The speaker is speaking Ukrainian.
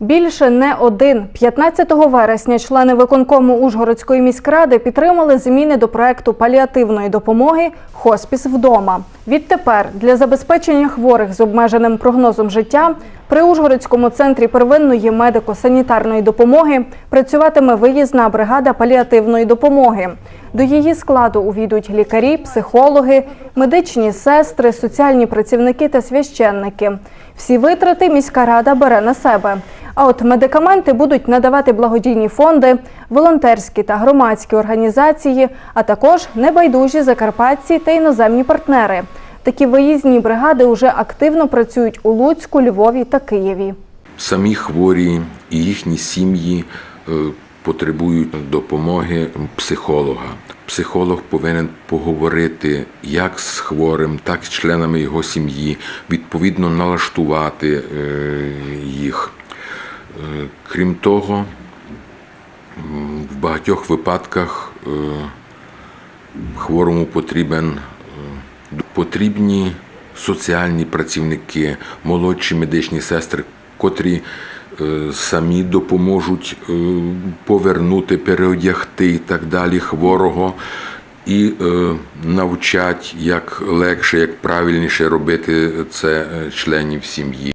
Більше не один. 15 вересня члени виконкому Ужгородської міськради підтримали зміни до проекту паліативної допомоги Хоспіс вдома. Відтепер для забезпечення хворих з обмеженим прогнозом життя при Ужгородському центрі первинної медико-санітарної допомоги працюватиме виїзна бригада паліативної допомоги. До її складу увійдуть лікарі, психологи, медичні сестри, соціальні працівники та священники. Всі витрати міська рада бере на себе. А от медикаменти будуть надавати благодійні фонди, волонтерські та громадські організації, а також небайдужі закарпатці та іноземні партнери. Такі виїзні бригади вже активно працюють у Луцьку, Львові та Києві. Самі хворі і їхні сім'ї е, потребують допомоги психолога. Психолог повинен поговорити як з хворим, так і з членами його сім'ї, відповідно налаштувати е, їх. Е, Крім того, в багатьох випадках хворому потрібен потрібні соціальні працівники, молодші медичні сестри, котрі е, самі допоможуть е, повернути, переодягти і так далі хворого. І е, навчать, як легше, як правильніше робити це е, членів сім'ї.